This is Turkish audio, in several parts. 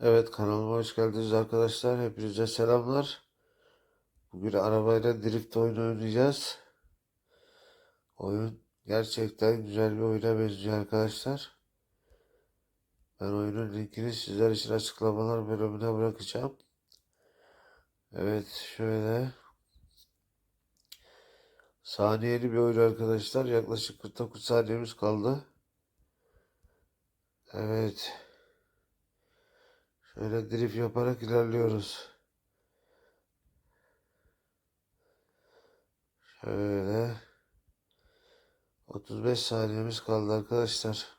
Evet kanalıma hoş geldiniz arkadaşlar. Hepinize selamlar. Bugün arabayla drift oyunu oynayacağız. Oyun gerçekten güzel bir oyuna benziyor arkadaşlar. Ben oyunun linkini sizler için açıklamalar bölümüne bırakacağım. Evet şöyle. Saniyeli bir oyun arkadaşlar. Yaklaşık 49 saniyemiz kaldı. Evet. Şöyle drift yaparak ilerliyoruz. Şöyle 35 saniyemiz kaldı arkadaşlar.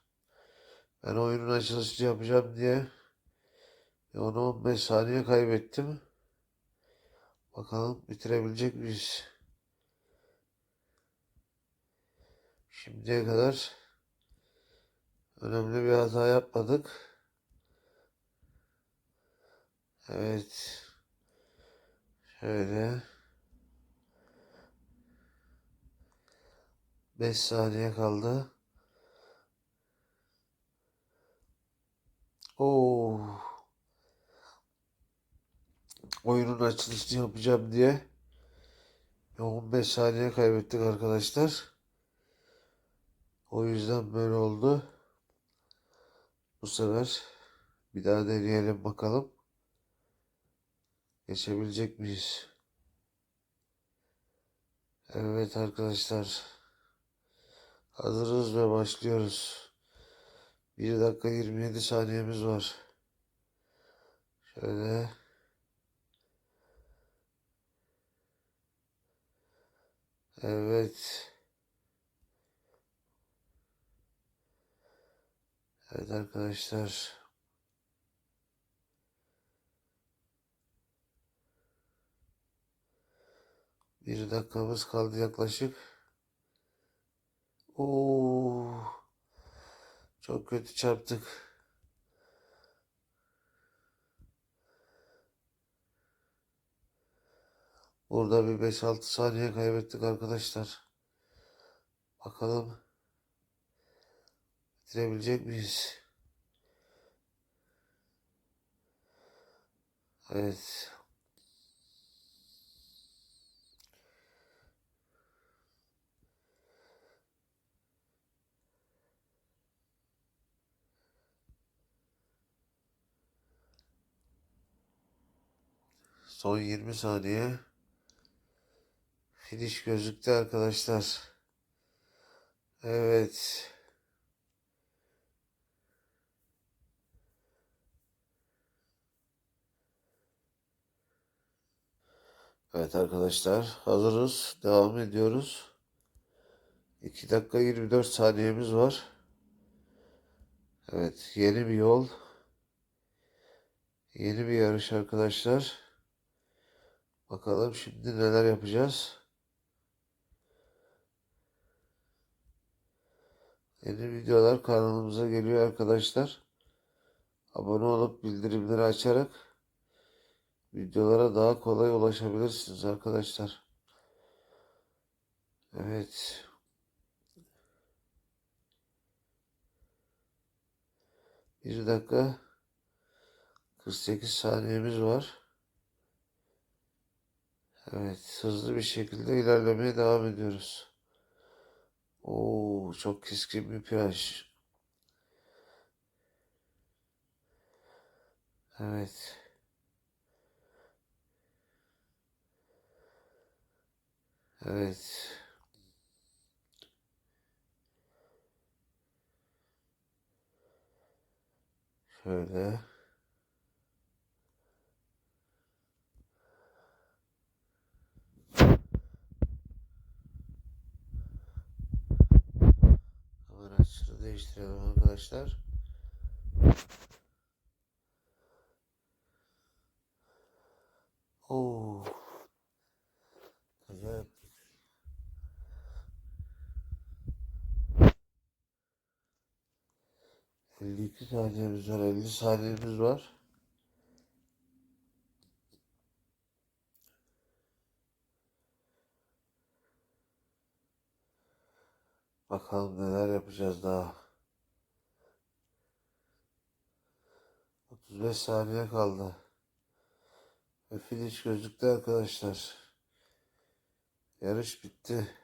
Ben oyunun açılışını yapacağım diye 10-15 saniye kaybettim. Bakalım bitirebilecek miyiz? Şimdiye kadar önemli bir hata yapmadık. Evet. Şöyle. 5 saniye kaldı. Oo. Oyunun açılışını yapacağım diye 15 saniye kaybettik arkadaşlar. O yüzden böyle oldu. Bu sefer bir daha deneyelim bakalım. Geçebilecek miyiz? Evet arkadaşlar. Hazırız ve başlıyoruz. 1 dakika 27 saniyemiz var. Şöyle. Evet. Evet arkadaşlar. Bir dakikamız kaldı yaklaşık. Oo. Çok kötü çarptık. Burada bir 5-6 saniye kaybettik arkadaşlar. Bakalım bitirebilecek miyiz? Evet. Son 20 saniye. Finish gözüktü arkadaşlar. Evet. Evet arkadaşlar hazırız. Devam ediyoruz. 2 dakika 24 saniyemiz var. Evet yeni bir yol. Yeni bir yarış arkadaşlar. Bakalım şimdi neler yapacağız. Yeni videolar kanalımıza geliyor arkadaşlar. Abone olup bildirimleri açarak videolara daha kolay ulaşabilirsiniz arkadaşlar. Evet. Bir dakika 48 saniyemiz var. Evet, hızlı bir şekilde ilerlemeye devam ediyoruz. Oo, çok keskin bir viraj. Evet. Evet. Şöyle. Arkadaşlar. Oo. Yaptık. Elli iki saniyemiz var, 50 saniyemiz var. Bakalım neler yapacağız daha. 35 saniye kaldı. Ve finish gözüktü arkadaşlar. Yarış bitti.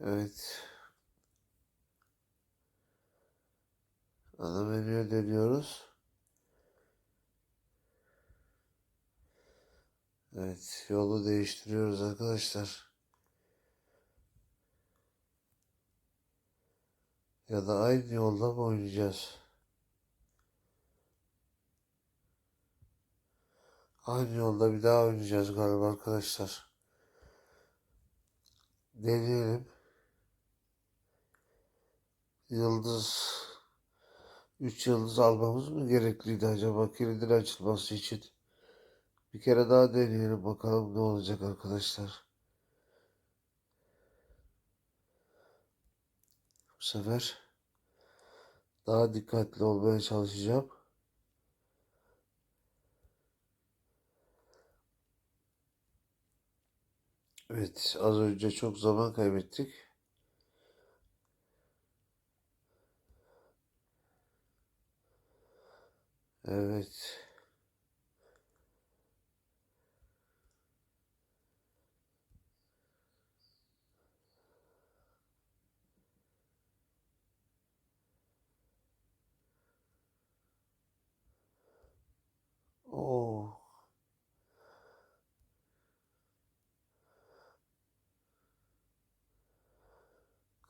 Evet. Ana menüye dönüyoruz. Evet, yolu değiştiriyoruz arkadaşlar. Ya da aynı yolda mı oynayacağız? Aynı yolda bir daha oynayacağız galiba arkadaşlar. Deneyelim. Yıldız 3 yıldız almamız mı gerekliydi acaba kilidin açılması için? Bir kere daha deneyelim bakalım ne olacak arkadaşlar. Bu sefer daha dikkatli olmaya çalışacağım. Evet, az önce çok zaman kaybettik. Evet.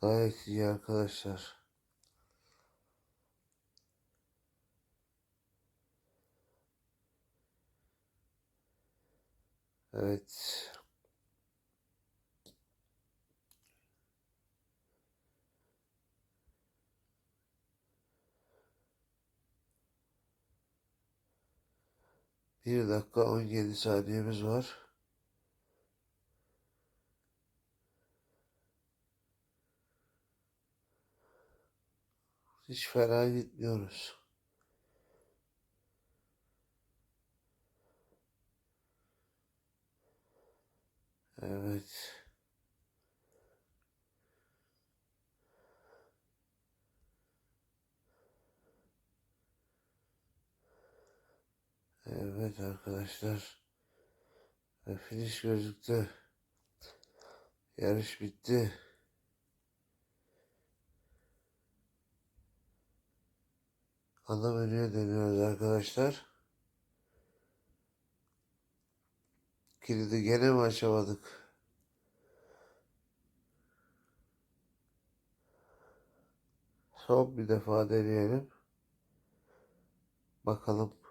Gayet iyi arkadaşlar. Evet. Bir dakika 17 saniyemiz var. Hiç fena gitmiyoruz. Evet. Evet arkadaşlar. Finish gözüktü. Yarış bitti. Ana menüye dönüyoruz arkadaşlar. Kilidi gene mi açamadık? Son bir defa deneyelim. Bakalım.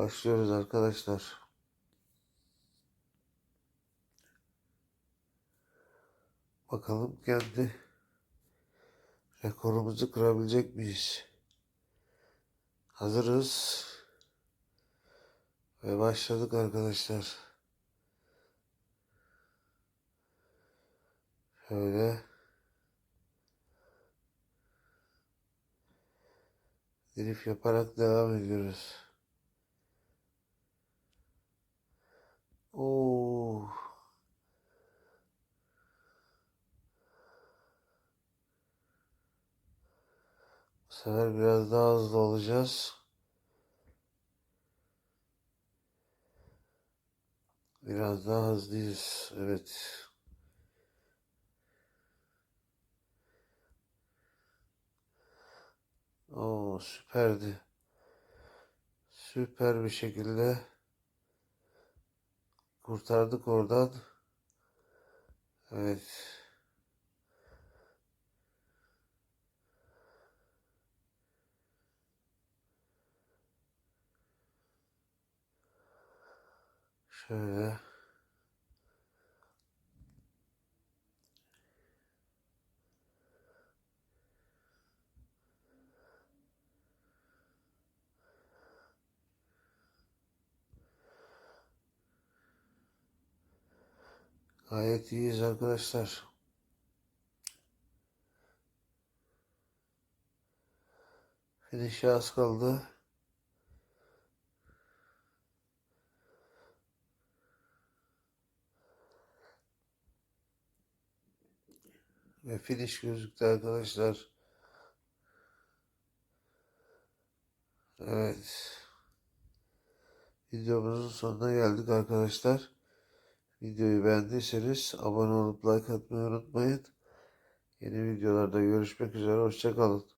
Başlıyoruz arkadaşlar. Bakalım kendi rekorumuzu kırabilecek miyiz? Hazırız. Ve başladık arkadaşlar. Şöyle. Drift yaparak devam ediyoruz. Sefer biraz daha hızlı olacağız. Biraz daha hızlıyız. Evet. Oo süperdi. Süper bir şekilde kurtardık oradan. Evet. Şöyle. Gayet iyiyiz arkadaşlar. Finish'e az kaldı. Ve finish gözüktü arkadaşlar. Evet. Videomuzun sonuna geldik arkadaşlar. Videoyu beğendiyseniz abone olup like atmayı unutmayın. Yeni videolarda görüşmek üzere. Hoşçakalın.